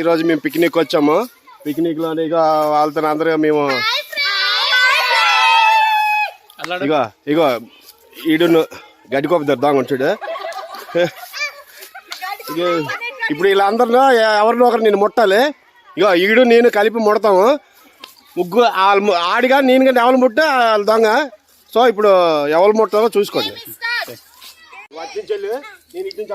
ఈరోజు మేము పిక్నిక్ వచ్చాము. పిక్నిక్లో ఇక వాళ్ళతో అందరూ మేము ఇగో ఇగో ఈడును గడ్డికోప దొరుకుతాం ఉంటాడు ఇక ఇప్పుడు వీళ్ళందరిలో ఎవరినో ఒకరు నేను ముట్టాలి. ఇగో ఈడు నేను కలిపి ముడతాము. ముగ్గురు వాళ్ళు ఆడిగా నేను కానీ ఎవరు ముట్టే వాళ్ళ దొంగ. సో ఇప్పుడు ఎవరు ముట్టాలో చూసుకోండి. నేను ఇటు నుంచి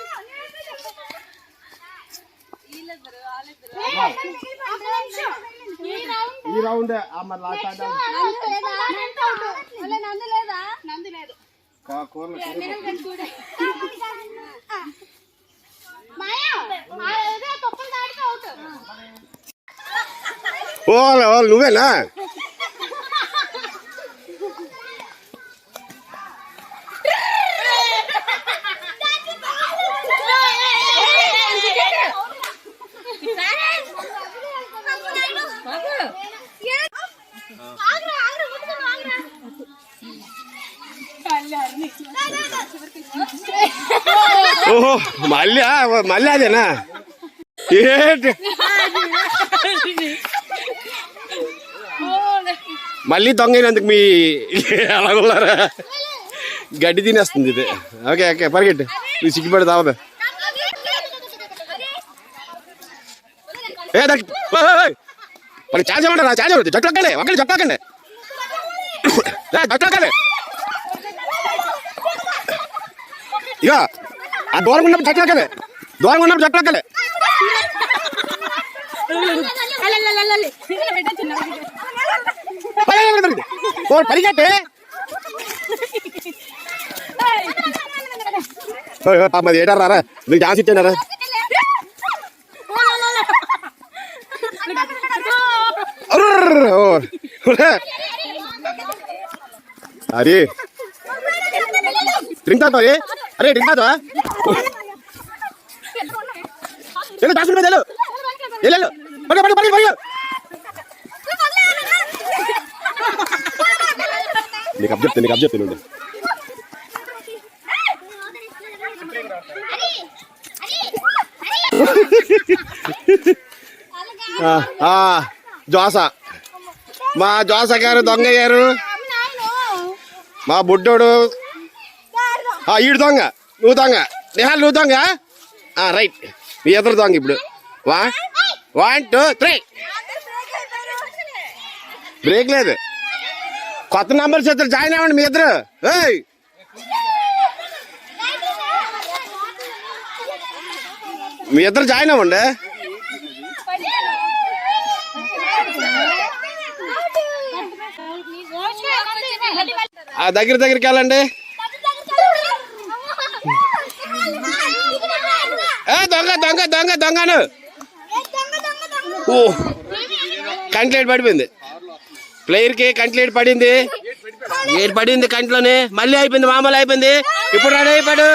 ఈ రౌండ్. ఓ నువ్వేనా? ఓహో మళ్ళీ ఆ, మళ్ళీ అదేనా ఏంటి మళ్ళీ దొంగైనందుకు మీ అలాగున్నారా గడ్డి తినేస్తుంది ఇది ఓకే ఓకే పరిగెట్టు నువ్వు సిగ్గుపడి తావదు ఏ దక్ మరి ఛాన్స్ ఇవ్వండి ఛాన్స్ ఇవ్వండి జట్లకండి ఒకటి జట్లకండి జట్లకండి ఇక ఆ దూరం ఉన్నప్పుడు చట్టలకలే దూరం ఉన్నప్పుడు చట్టలకలే ఓ పరిగెట్టే పాప అది ఏటారా రా నీకు డాన్స్ ఇచ్చాడారా అరే డ్రింక్ తాగుతావే అరే డ్రింక్ కాదు వెళ్ళు దాచుకుని వెళ్ళు. వెళ్ళు పడి పడి పడి పడి నీకు అప్ నీకు అప్ చెప్తాను ఆ, ఆ, జోస మా జోస గారు దొంగ గారు. మా బుడ్డోడు ఈడు దొంగ. నువ్వు దొంగ. నిహాల్ నువ్వు దొంగ రైట్. మీ ఇద్దరు దొంగ ఇప్పుడు. వా. వన్ టూ త్రీ బ్రేక్ లేదు. కొత్త నెంబర్స్ ఇద్దరు జాయిన్ అవ్వండి మీ ఇద్దరు. ఏయ్. మీ ఇద్దరు జాయిన్ అవ్వండి. ఆ దగ్గర దగ్గరికి వెళ్ళండి ఏ దొంగ దొంగ దొంగను. ఓ కంట్లేట్ పడిపోయింది. ప్లేయర్కి కంట్లేట్ పడింది. ఏడు పడింది కంట్లోనే. మళ్ళీ అయిపోయింది మామూలు అయిపోయింది. ఇప్పుడు రెడీ అయిపోడు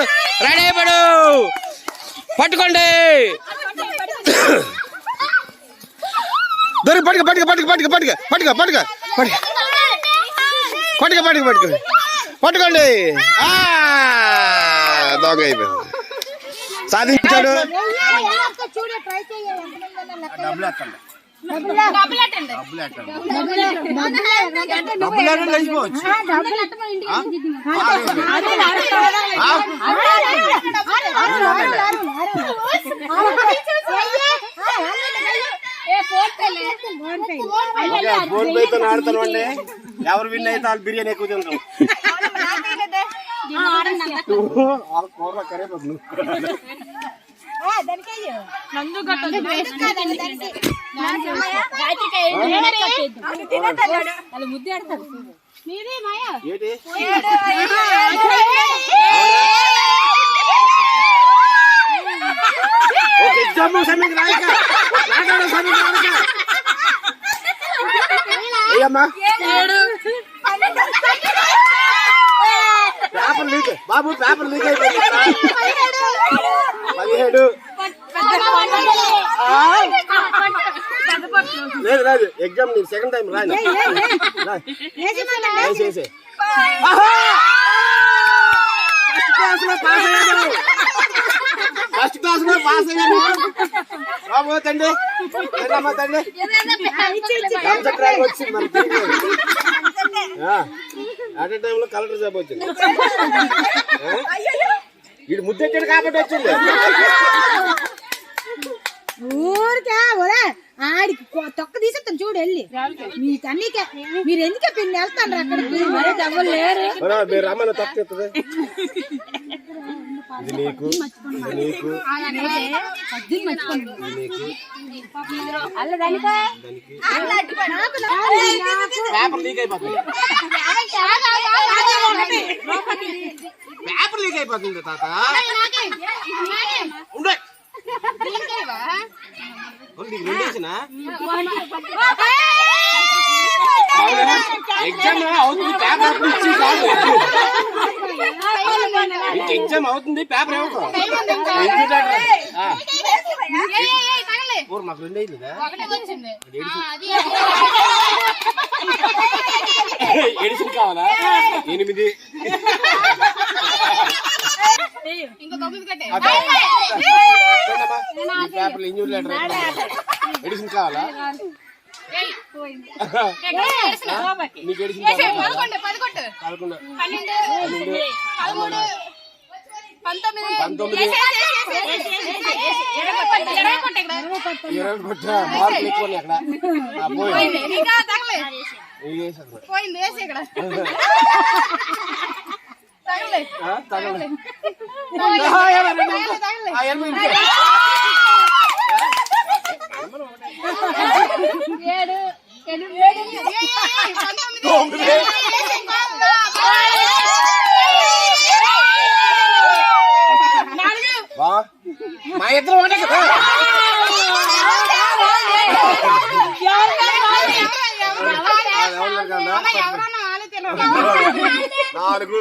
రెడీ అయిపోడు పట్టుకోండి. దొరికి పట్టుక పట్టుక పట్టుక పట్టుక పట్టుక పట్టుక పట్టుక. పట్టుక పట్టుక పట్టుక పట్టుక పట్టుకోండి దొంగ అయిపోయింది. సాధించాడు ఓకే ఫోన్ పేతో ఆడతాను అండి ఎవరు విన్ అయితే వాళ్ళు బిర్యానీ ఎక్కువ తింటాం జమ్ము సమీకి రాయక రాయక సమీకి రాయక అయ్యమ్మా పేపర్ లీక్ బాబు పేపర్ లీక్ అయిపోయింది. పదిహేడు. లేదు లేదు ఎగ్జామ్ నేను సెకండ్ టైం రాయను. వేసేసే ఫస్ట్ క్లాస్లో పాస్ అయ్యాను. ఫస్ట్ క్లాస్లో పాస్ అయ్యాను. బాబు తండ్రి. తండ్రమ్మా తండ్రి. వచ్చింది మరి అట్ ఏ టైంలో కలెక్టర్ జాబ్ వచ్చింది. వీడు ముద్దెట్టాడు కాబట్టి వచ్చింది ఊరికే ఒరే ఆడికి తొక్క తీసేస్తాను చూడు వెళ్ళి. మీకు అన్నికే మీరు ఎందుకే పిన్ని వెళ్తాను అక్కడికి? మరే రమ్మని ఇది నీకు ఇది నీకు. పేపర్ లీక్ అయిపోతుంది. పేపర్ లీక్ అయిపోతుంది తాత. ఉండే. ఎగ్జామ్ అవుతుంది? పేపర్ ఇచ్చి కాదు ఎగ్జామ్ అవుతుంది? పేపర్ ఇవ్వకు ఆ, ఊరు మాకు రెండు అయింది ఎడిషన్ కావాలా? ఎనిమిది. పేపర్లు ఇంజూర్ లెటర్ ఎడిషన్ కావాలా నీకు ఎడిషన్ కావాలా పదకొండు పంతొమ్మిది ఇరవై కొట్టా మార్కులు ఎక్కువ ఉన్నాయి అక్కడ ఆ, పోయి ఇది వేసి అక్కడ. పోయింది వేసి ఇక్కడ ఏడు మా ఇద్దరు ఒకటే కదా ఎవరు కదా? నాలుగు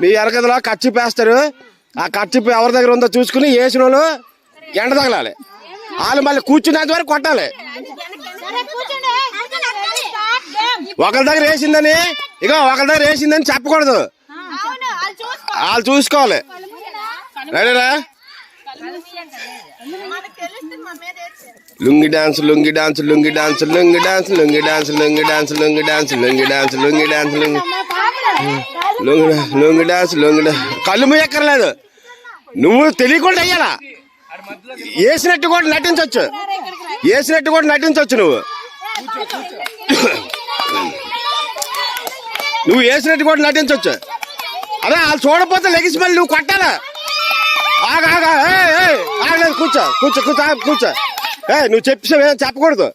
మీ ఎరగదలో ఖర్చు పేస్తారు ఆ ఖర్చు ఎవరి దగ్గర ఉందో చూసుకుని వేసిన వాళ్ళు ఎండ తగలాలి. వాళ్ళు మళ్ళీ కూర్చునేంత వరకు కొట్టాలి. ఒకరి దగ్గర వేసిందని ఇక ఒకరి దగ్గర వేసిందని చెప్పకూడదు. వాళ్ళు చూసుకోవాలి. రెడీరా? Lungi dance lungi dance lungi dance lungi dance lungi dance lungi dance lungi dance lungi dance lungi dance lungi lungi lungi dance lungi కళ్ళు మూయక్కర్లేదు నువ్వు తెలియకుండా అయ్యాలా వేసినట్టు కూడా నటించవచ్చు వేసినట్టు కూడా నటించవచ్చు నువ్వు నువ్వు వేసినట్టు కూడా నటించవచ్చు అదే వాళ్ళు చూడకపోతే లెగిసి మళ్ళీ నువ్వు కొట్టాలా ఆగా ఆగా కూర్చో కూర్చో కూర్చో కూర్చో ఏ నువ్వు చెప్పేసావు ఏం చెప్పకూడదు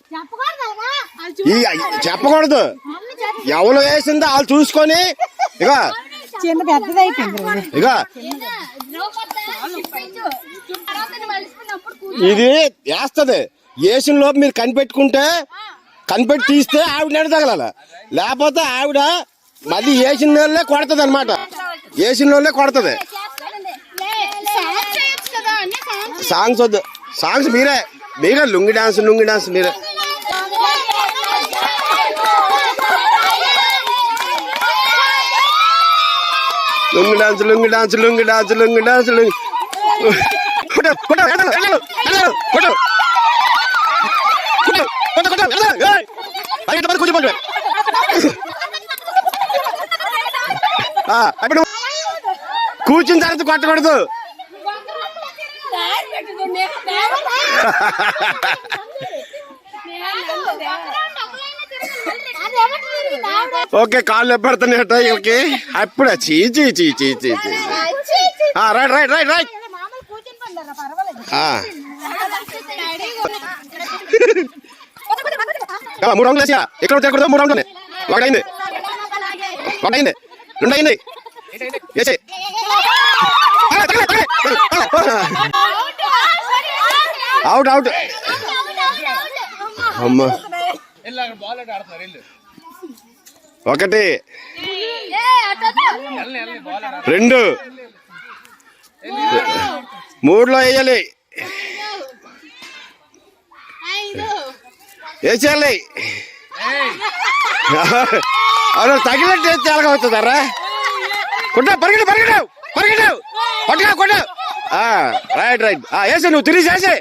చెప్పకూడదు ఈ ఎవరు వేసిందో వాళ్ళు చూసుకొని ఇక చిన్న పెద్దది అయిపోయింది ఇక ఇది వేస్తది వేసిన లోపు మీరు కనిపెట్టుకుంటే కనిపెట్టి తీస్తే ఆవిడ నెడ తగలాల లేకపోతే ఆవిడ మళ్ళీ వేసిన వాళ్ళే కొడుతుంది అనమాట వేసిన వాళ్ళే కొడుతుంది సాంగ్స్ వద్దు. సాంగ్స్ మీరే. మీరే లుంగి డాన్స్ లుంగి డాన్స్ మీరే. Lungi dance lungi dance lungi dance lungi dance lungi కొట్టు కొట్టు ఎడలు ఎడలు కూర్చోండి కూర్చున్న తర్వాత కొట్టకూడదు. ఓకే కాళ్ళు ఎప్పడుతున్నాయట వీళ్ళకి అప్పుడు. చీ చీ చీ చీ చీ చీ. Right right right right. మూడు రౌండ్లు వేసా ఎక్కడ తిరగకూడదు మూడు రౌండ్లు ఒకటైంది. ఒకటైంది. రెండైంది. వేసే అవుట్ అవుట్ అమ్మా. ఒకటి. రెండు. మూడులో వేయాలి. వేసేయాలి. అవును తగినట్టు వేస్తే ఎలాగవుతుందరా? కొట్టావు పరిగెడు పరిగెడు పరిగెడు కొట్టగా కొట్టావు రైట్ రైట్ వేసే నువ్వు తిరిగి వేసే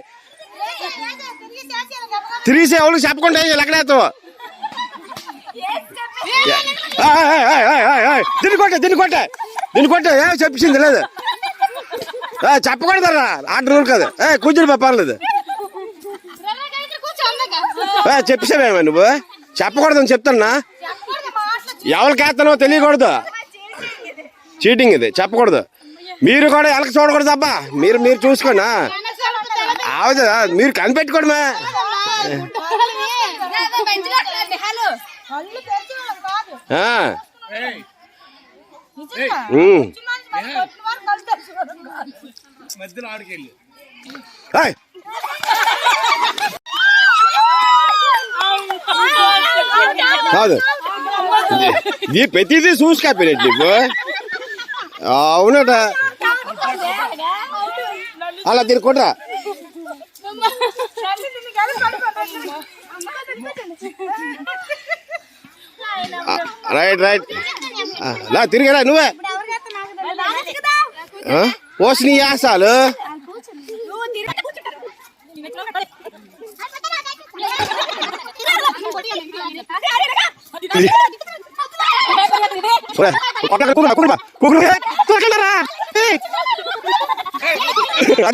తిరిగి ఎవరు చెప్పకుండా వేయాలి ఎక్కడ వేస్తావు దీన్ని కొట్ట దీన్ని కొట్ట. దీన్ని కొట్ట. ఏ చెప్పింది లేదు. ఆ, చెప్పకూడదరా ఆర్డర్ రూల్ కాదు ఏ కూర్చుని పర్లేదు. చెప్పేసావేమో నువ్వు. చెప్పకూడదని చెప్తున్నా. ఎవరికి వేస్తానో తెలియకూడదు. చీటింగ్ ఇది. చెప్పకూడదు. మీరు కూడా ఎలక చూడకూడదు అబ్బా. మీరు మీరు చూసుకోనా ఆ. మీరు కనిపెట్టుకోవడమే కాదు. ఆ. ప్రతిదీ ఉమ్. మంచి అవునట కొట్టిన వారు కళ్ళు తెరిచేవాళ్ళం కాదు మధ్యలో ఆడికెళ్ళి ఏయ్, కాదు ఇది ప్రతిదీ చూసుకపోయినట్టు నీకు అవునట అలా దీన్ని కొట్రా రైట్ రైట్. లా తిరిగిరా నువ్వే. ఆ? పోసి నీ యాసాలు. ఒరే, కొట్టకు, కుక్కురా, కుక్కురా, కుక్కురా, కొట్టకండిరా. ఏయ్. అది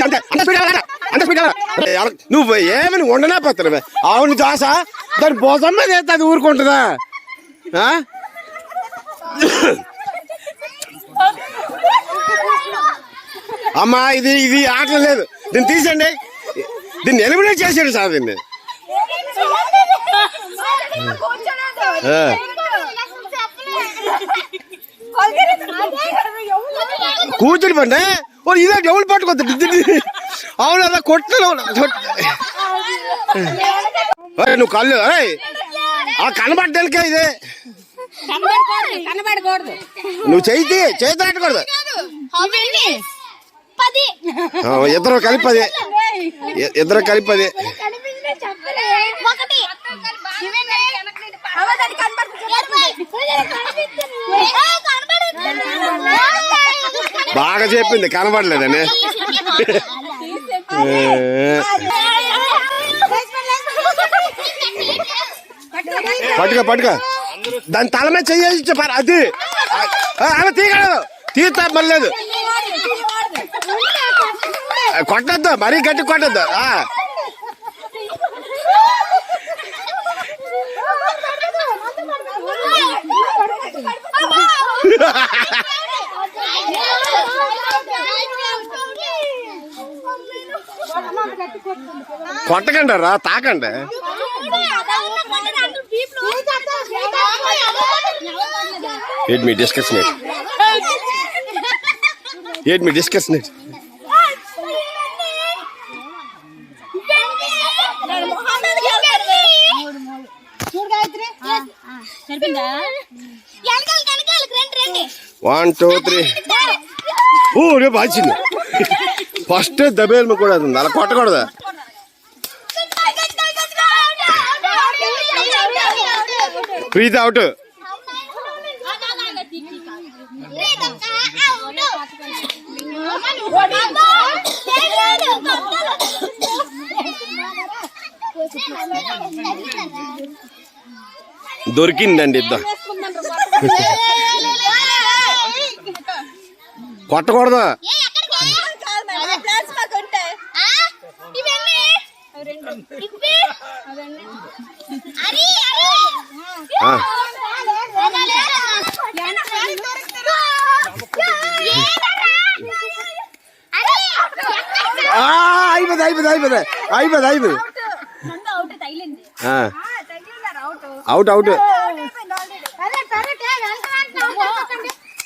అంతే, స్పీడ్ నువ్వు ఏమని ఉండనా పత్రమే? అవును దోశ దాని భోజనం మీద అది ఊరుకుంటుందా? అమ్మా ఇది ఇది ఆటలు లేదు. దీన్ని తీసండి దీన్ని ఎలిమినేట్ చేసాడు సార్ దీన్ని. కూతురు పండి ఓ ఇదే డబ్బులు పట్టుకోద్దు అవును అలా కొట్టను. నువ్వు కళ్ళు ఏయ్, ఆ కనబడ్డానికే ఇదే. కనబడకూడదు నువ్వు చేయి చేతి ఆ, ఇద్దరు కలిపి అదే ఇ- ఇద్దరు కలిపి అదే ఒకటి బాగా చెప్పింది కనబడలేదని. పట్టుకో పట్టుకో. దాని తల మీద చెయ్యి పర అది. అలా తీయగలదు తీస్తా మళ్ళలేదు కొట్టద్దు మరీ గట్టి కొట్టద్దు. కొట్టకండి రా తాకండి. ఏంటి మీ డిస్కషన్ ఏంటి మీ డిస్కషన్ ఏంటి వన్ టూ త్రీ ఓ రేపు వచ్చింది ఫస్ట్ దబేల్మ కూడా అది ఉంది అలా కొట్టకూడదా. ప్రీతి అవుట్ దొరికిందండి ఇద్దరు కొట్టకూడదా ఏ అంటే ఇవన్నీ ఇవి అదండి అరి అరి ఆ. ఆ, అయిపోయింది అయిపోయింది అయిపోయింది అయిపోయింది అయిపోయింది ఆ. అవుట్ అవుట్ అదే కరెక్ట్ వెంట వెంటనే అవుతుంది.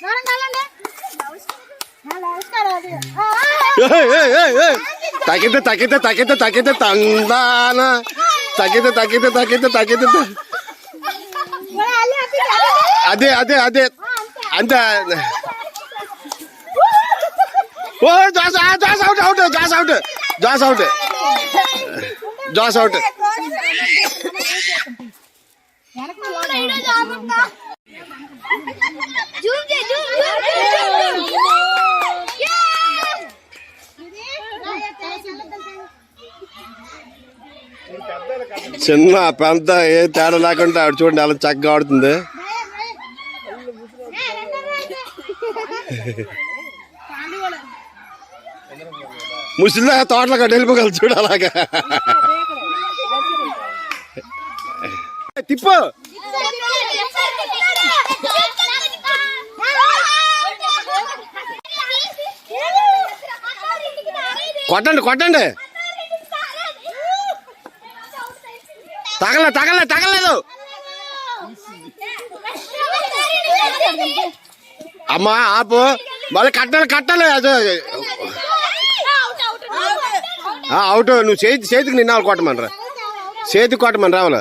దూరంగా వెళ్ళండి. ఆ, నమస్కారం అది. అవుట్ అవుట్ తగ్గితే తగ్గితే తగ్గితే తగ్గితే తందాన తగ్గితే తగ్గితే తగ్గితే తగ్గితే అదే అదే అదే. అంతే ఓ జాస్ జాస్ అవుట్ అవుట్ జాస్ అవుట్ జాస్ అవుట్. జాస్ అవుట్. చిన్న పెద్ద ఏ తేడా లేకుండా ఆవిడ చూడండి అలా చక్కగా ఆడుతుంది. ముసలిదా తోటలో కట్టి వెళ్ళిపోగలరు చూడు అలాగా. తిప్పు. కొట్టండి కొట్టండి. తగల తగల తగలేదు అమ్మా ఆపు. మళ్ళీ కట్టాలి కట్టాలి. అది అవుట్. నువ్వు చేతి చేతికి నిన్న కొట్టమనరా చేతికి కొట్టమని రావాలి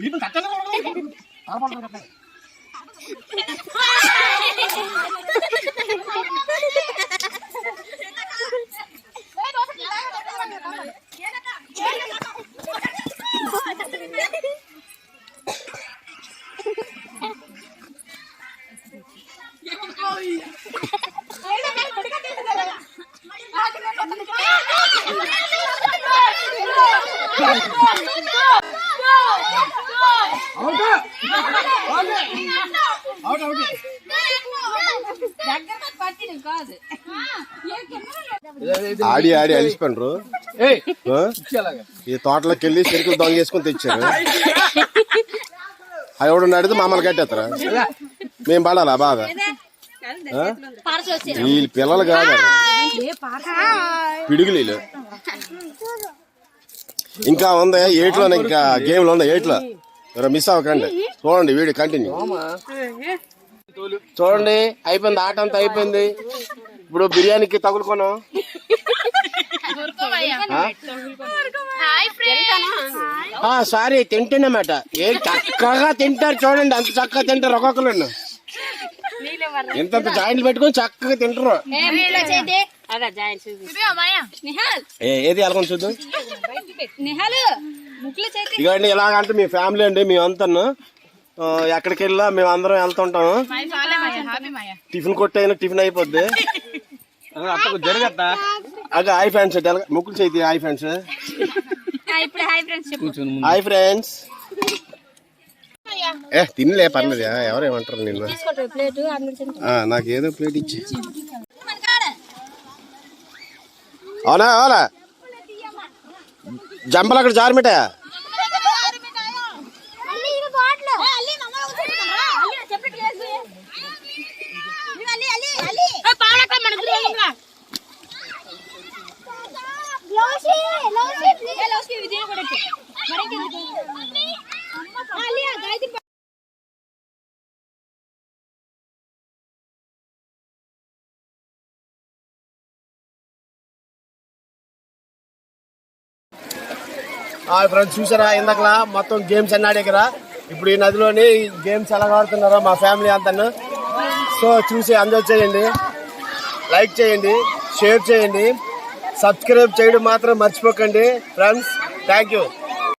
అవుట్ ఆడి ఆడి అలిసిపోయినరు. ఈ తోటలోకి వెళ్ళి చెరుకులు దొంగ వేసుకొని తెచ్చారు. అవి ఎవడు అడిగితే మమ్మల్ని కట్టేస్తారా? మేము పడాలా బాధ? వీళ్ళు పిల్లలు కాదు పిడుగులు వీళ్ళు. ఇంకా ఉంది ఎయిట్లో ఇంకా గేమ్లో ఉంది ఎయిట్లో ఎవరో మిస్ అవ్వకండి. చూడండి వీడియో కంటిన్యూ చూడండి అయిపోయింది ఆట అంతా అయిపోయింది. ఇప్పుడు బిర్యానీకి తగులుకోను? ఆ, సారీ తింటున్నామట ఏ చక్కగా తింటారు చూడండి అంత చక్కగా తింటారు ఒక్కొక్కరు ఇంత జాయింట్లు పెట్టుకొని చక్కగా తింటారు. నిహాల్. ఏ, ఏది ఎలాగొని చూద్దాం? నిహాల్ ముక్కులు చేతి. ఇదిగోండి ఇలాగంటే మీ ఫ్యామిలీ అండి మేము అంతా ఎక్కడికి వెళ్ళా మేము అందరం వెళ్తుంటాము. టిఫిన్ కొట్టైనా టిఫిన్ అయిపోద్ది. జరగత్తా అగా హాయ్ ఫ్రెండ్స్ ముక్కులు చేతి హాయ్ ఫ్రెండ్స్ ఇప్పుడు హాయ్ ఫ్రెండ్స్ ఏ తినలే పర్లేదు. ఎవరేమంటారు నిన్ను? ప్లేట్ ఆ, నాకు ఏదో ప్లేట్ ఇచ్చి. అవునా అవునా? జంపలు అక్కడ జారమిట ఫ్రెండ్స్ చూసారా? ఇందాకలా మొత్తం గేమ్స్ అన్నాడు ఇక్కడ ఇప్పుడు ఈ నదిలోని గేమ్స్ ఎలా ఆడుతున్నారో మా ఫ్యామిలీ అంతా సో చూసి ఎంజాయ్ చేయండి. లైక్ చేయండి షేర్ చేయండి. సబ్స్క్రైబ్ చేయడం మాత్రం మర్చిపోకండి. Friends thank you